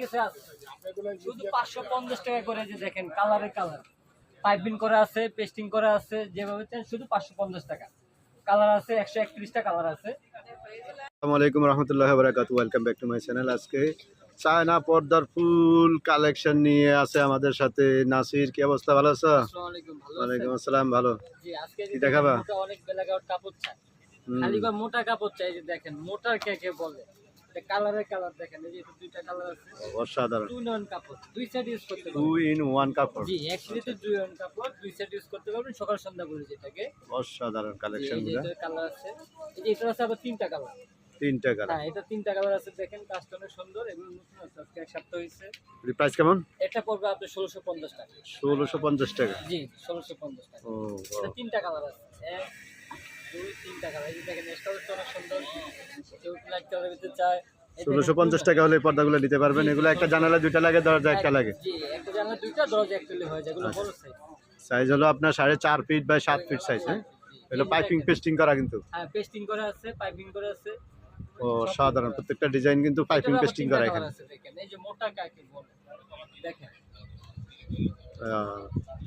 কিছু আছে শুধু পাঁচশো পঞ্চাশ টাকা করে যে দেখেন কালারে কালার। পাইপিং করা আছে পেস্টিং করা আছে যেভাবে চান শুধু পাঁচশো পঞ্চাশ টাকা। কালার আছে একশো একত্রিশটা কালার আছে। আসসালামু আলাইকুম রহমতুল্লাহ বারাকাতু welcome back to my channel আজকে চায়না পর্দার ফুল কালেকশন নিয়ে আছে আমাদের সাথে। নাসির কি অবস্থা? ভালো আছো? ভালো ওয়ালাইকুম আসসালাম ভালো। কি দেখাবা? মোটা অনেক বেলাগাওয়ার কাপড় চাই। খালি মোটা কাপড় চাই যে দেখেন মোটার কে কে বলে? কালারের কালার দেখেন এই যে দুইটা কালার আছে। অসাধারণ। টু নন কাপড় দুই সাইড ইউজ করতে টু ইন ওয়ান কাপড় জি একসাথে দুই নন কাপড় দুই সাইড ইউজ করতে পারবেন সকাল সন্ধ্যা করে যেটাকে। অসাধারণ কালেকশনগুলো। কালার আছে। এই যে এটা আছে আবার তিনটা কালার তিনটা কালার হ্যাঁ এটা তিনটা কালার আছে দেখেন কাজটা অনেক সুন্দর এগুলো নতুন আছে আজকে এক সপ্তাহ হয়েছে। প্রাইস কেমন? এটা পড়বে আপনার ষোলোশো পঞ্চাশ টাকা। ষোলোশো পঞ্চাশ টাকা। জি ষোলোশো পঞ্চাশ টাকা। এটা তিনটা কালার আছে। এক দুই তিনটা কালার এই দেখেন এসটাও অনেক সুন্দর। কেউ লাইট ভিতরে চায়? ষোলোশো পঞ্চাশ টাকা হলে পর্দাগুলো নিতে পারবেন। এগুলো একটা জানালা দুইটা লাগে দরজা একটা লাগে। সাইজ সাইজ হলো আপনার সাড়ে চার ফিট বাই সাত ফিট সাইজ হ্যাঁ? এগুলো পাইপিং পেস্টিং করা কিন্তু। হ্যাঁ পেস্টিং করা আছে পাইপিং করা আছে। ও সাধারণ প্রত্যেকটা ডিজাইন কিন্তু পাইপিং পেস্টিং করা এখানে। দেখেন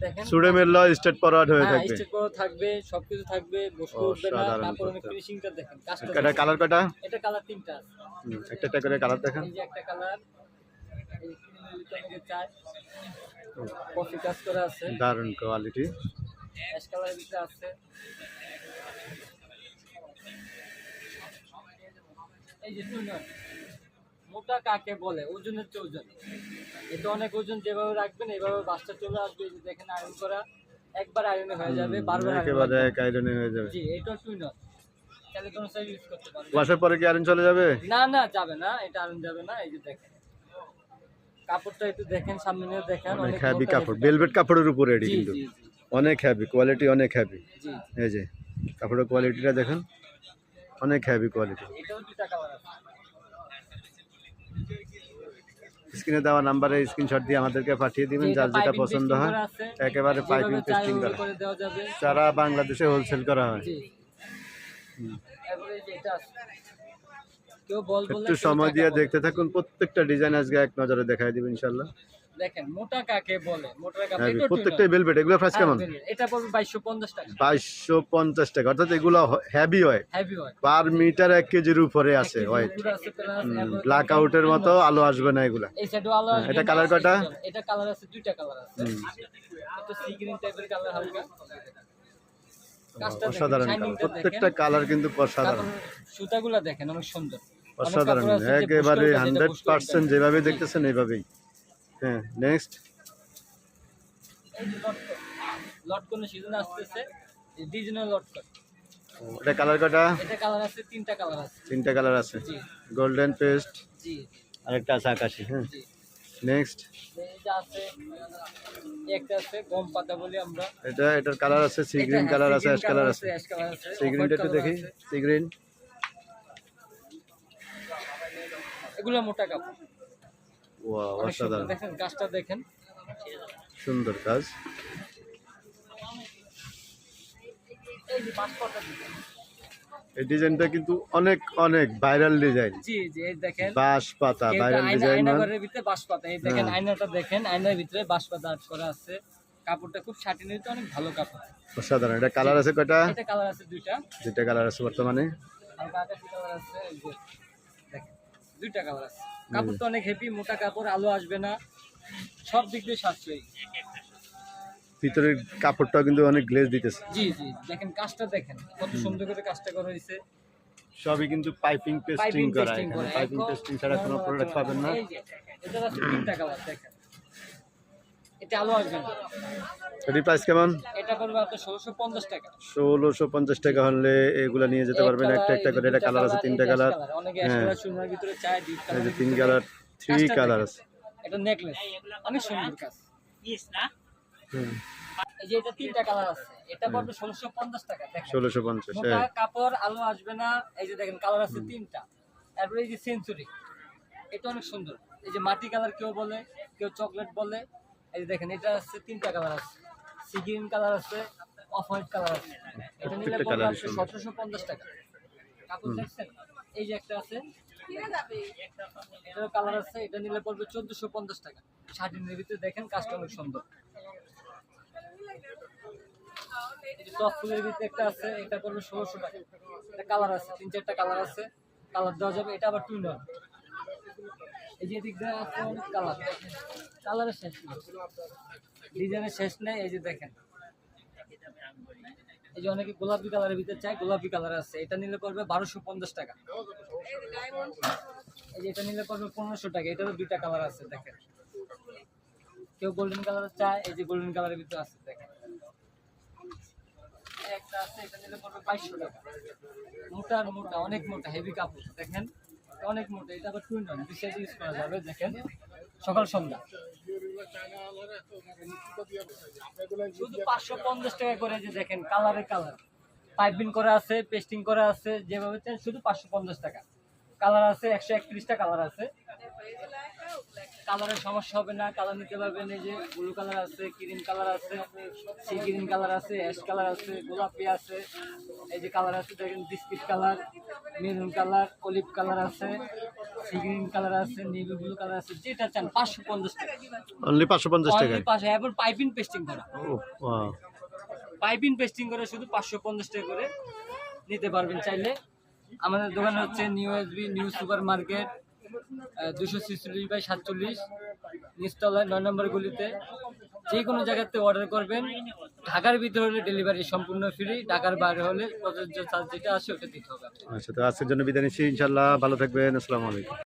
দেখেন সুড়ে মেললো স্টেট ফরওয়ার্ড হয়ে হ্যাঁ থাকবে। স্টেট করা থাকবে সবকিছু থাকবে বসতে ও, উঠবে না ফিনিশিংটা দেখেন কাজটা এটা কালার কটা এটা কালার তিনটা আছে। একটা একটা করে কালার দেখান। এই যে একটা কালার কফি কাজ করা আছে। দারুণ কোয়ালিটি অ্যাশ কালারের ভিতরে আছে। এই যে মোটা কাকে বলে? ওজনের চেয়ে ওজন। এটা অনেক ওজন যেভাবে রাখবেন এইভাবে বাসটা চলে আসবে যে দেখেন আয়রন করা একবার আয়রনে হয়ে যাবে বারবার একেবারে এক আয়রনে হয়ে যাবে। জি এটা টুইন তাহলে কোনো সাইজ ইউজ করতে পারবেন ওয়াশের পরে কি আয়রন চলে যাবে? না না যাবে না এটা আয়রন যাবে না এই যে দেখেন। কাপড়টা একটু দেখেন সামনে নিয়ে দেখেন অনেক হ্যাভি কাপড় ভেলভেট কাপড়ের উপরে এটি কিন্তু। অনেক হ্যাভি কোয়ালিটি অনেক হ্যাভি জি। এই যে কাপড়ের কোয়ালিটিটা দেখেন অনেক হ্যাভি কোয়ালিটি এটাও দুটা কালার আছে স্ক্রিনে দেওয়া নাম্বারে স্ক্রিনশট দিয়ে আমাদেরকে পাঠিয়ে দিবেন যার যেটা পছন্দ হয় একেবারে পাইপিং টেস্টিং পেস্টিং করা। সারা বাংলাদেশে হোলসেল করা হয়। একটু সময় দিয়ে দেখতে থাকুন প্রত্যেকটা ডিজাইন আজকে এক নজরে দেখাই দিবেন ইনশাল্লাহ দেখেন মোটা কাকে বলে? মোটা কাকে প্রত্যেকটাই tune ভেলভেট এগুলো প্রাইস কেমন? হ্যাঁ, এটা পড়বে বাইশশো পঞ্চাশ টাকা। অর্থাৎ এগুলো হয় হেভি হয় পার মিটার কেজির উপরে আছে ওয়েট ব্ল্যাক আউটের মতো আলো আসবে না এগুলা। এই সাইডও আলো আসবে এটা না, কয়টা? এটা কালার আছে দুইটা কালার আছে। একটা সি গ্রিন টাইপের কালার হালকা। অসাধারণ কালার প্রত্যেকটা কালার কিন্তু অসাধারণ। সুতাগুলা দেখেন অনেক সুন্দর। অসাধারণ একেবারে হান্ড্রেড পার্সেন্ট। যেভাবে দেখতেছেন এইভাবেই। হ্যাঁ নেক্সট লটকন সিজন আসতেছে ডিজাইনাল লটকন। এটা কালার কটা এটা কালার আছে তিনটা কালার আছে। তিনটা কালার আছে। জি। Golden paste ji. আরেকটা আছে আকাশি হ্যাঁ। জি। নেক্সট এটা আছে একটা আছে গম পাতা বলি আমরা। এটা এটার কালার আছে সি গ্রিন কালার আছে অ্যাশ কালার আছে। সি গ্রিনটা একটু দেখি। সি গ্রিন এগুলো মোটা কাপড়। অসাধারণ। দেখেন গাছটা দেখেন। সুন্দর কাজ এই ডিজাইনটা কিন্তু অনেক অনেক ভাইরাল ডিজাইন। জি জি এই দেখেন। বাঁশ পাতা ভাইরাল ডিজাইন আয়না ভিতরে বাঁশ পাতা। এই দেখেন হ্যাঁ। আয়নাটা দেখেন আয়নার ভিতরে বাঁশ পাতা আর্ট করা আছে। কাপড়টা খুব শাটিনের অনেক ভালো কাপড়। অসাধারণ। এটা কালার আছে কয়টা? এটা কালার আছে দুইটা। দুইটা কালার আছে বর্তমানে। হালকা আকাশি কালার আছে এই যে দেখেন দুইটা কালার আছে। কাপড় তো অনেক হেভি মোটা কাপড় আলো আসবে না। সব দিক দিয়ে সাশ্রয়ী। ভিতরের কাপড়টাও কিন্তু অনেক গ্লেজ দিতেছে। জি জি। দেখেন কাজটা দেখেন কত সুন্দর করে কাজটা করা হয়েছে। সবই কিন্তু পাইপিং পেস্টিং করা পাইপিং পেস্টিং ছাড়া কোনো প্রোডাক্ট পাবেন না। এটা আছে তিনটা কালার দেখেন। এটা আলো আসবে এটির প্রাইস কেমন? এটা করবে আপনার ষোলোশো পঞ্চাশ টাকা। ষোলোশো পঞ্চাশ টাকা হলে এগুলা নিয়ে যেতে পারবেন। একটা একটা করে এটা কালার আছে তিনটা কালার হ্যাঁ। ভিতরে চায় এই যে তিন থ্রি কালার আছে। এটা নেকলেস অনেক সুন্দর কাজ। হুম, এই যে এটা তিনটা কালার আছে। এটা পড়বে টাকা দেখেন। হ্যাঁ। কাপড় আলো আসবে না। এই যে দেখেন কালার আছে তিনটা। তারপরে এই যে সেঞ্চুরি এটা অনেক সুন্দর। এই যে মাটি কালার কেউ বলে কেউ চকলেট বলে এই যে দেখেন এটা আছে তিনটা কালার আছে। সি গ্রিন কালার আছে অফ হোয়াইট কালার আছে। এটা নিলে পড়বে সুন্দর। সতেরোশো পঞ্চাশ টাকা। কাপড় দেখছেন? এই যে একটা আছে এটারও কালার আছে এটা নিলে পড়বে চোদ্দশো পঞ্চাশ টাকা। শার্টিনের ভিতরে দেখেন কাজটা অনেক সুন্দর। টপ ফুলের ভিতরে একটা আছে এটা পড়বে ষোলোশো টাকা। এটা কালার আছে তিন চারটা কালার আছে। কালার দেওয়া যাবে এটা আবার টুইনার এই যে দিক দিয়ে কালার কালারের শেষ নেই ডিজাইনের শেষ নেই, এই যে দেখেন। এই যে অনেকে গোলাপি কালারের ভিতরে চাই গোলাপি কালার আছে। এটা নিলে পড়বে বারোশো পঞ্চাশ টাকা। এই যে এটা নিলে পড়বে পনেরোশো টাকা। এটারও দুইটা কালার আছে, দেখেন। কেউ গোল্ডেন কালার চায়, এই যে গোল্ডেন কালারের ভিতরে আছে, দেখেন। একটা আছে, এটা নিলে পড়বে বাইশশো টাকা। মোটা মোটা, অনেক মোটা হেভি কাপড়, দেখেন। অনেক মোটা, এটা আবার টুইন দুই সাইড ইউজ করা যাবে, দেখেন। সকাল সন্ধ্যা। শুধু পাঁচশো পঞ্চাশ টাকা করে যে দেখেন কালারে কালার। পাইপিং করা আছে, পেস্টিং করা আছে, যেভাবে শুধু পাঁচশো পঞ্চাশ টাকা। কালার আছে, একশো একত্রিশটা কালার আছে। কালারের সমস্যা হবে না, কালার নিতে পারবেন, এই যে ব্লু কালার আছে, ক্রিম কালার আছে, সি গ্রিন কালার আছে, অ্যাশ কালার আছে, গোলাপি আছে, এই যে কালার আছে, দেখেন biscuit colour. Maroon colour olive colour আছে সি গ্রিন কালার আছে নেভি ব্লু কালার আছে যেটা চান পাঁচশো পঞ্চাশ টাকা। অনলি পাঁচশো পঞ্চাশ টাকা Only পাঁচশো এবং পাইপিং পেস্টিং করা. পাইপিং পেস্টিং করে শুধু পাঁচশো পঞ্চাশ টাকা করে নিতে পারবেন চাইলে। আমাদের দোকান হচ্ছে new SB new super market দুশো ছিচল্লিশ বাই সাতচল্লিশ নিচতলায় নয় নম্বর গলিতে। যে কোনো জায়গাতে অর্ডার করবেন। ঢাকার ভিতরে হলে ডেলিভারি সম্পূর্ণ ফ্রি ঢাকার বাইরে হলে প্রযোজ্য চার্জ যেটা আসে ওটা দিতে হবে আচ্ছা তো আজকের জন্য বিদায় নিচ্ছি। ইনশাল্লাহ ভালো থাকবেন। আসসালামু আলাইকুম।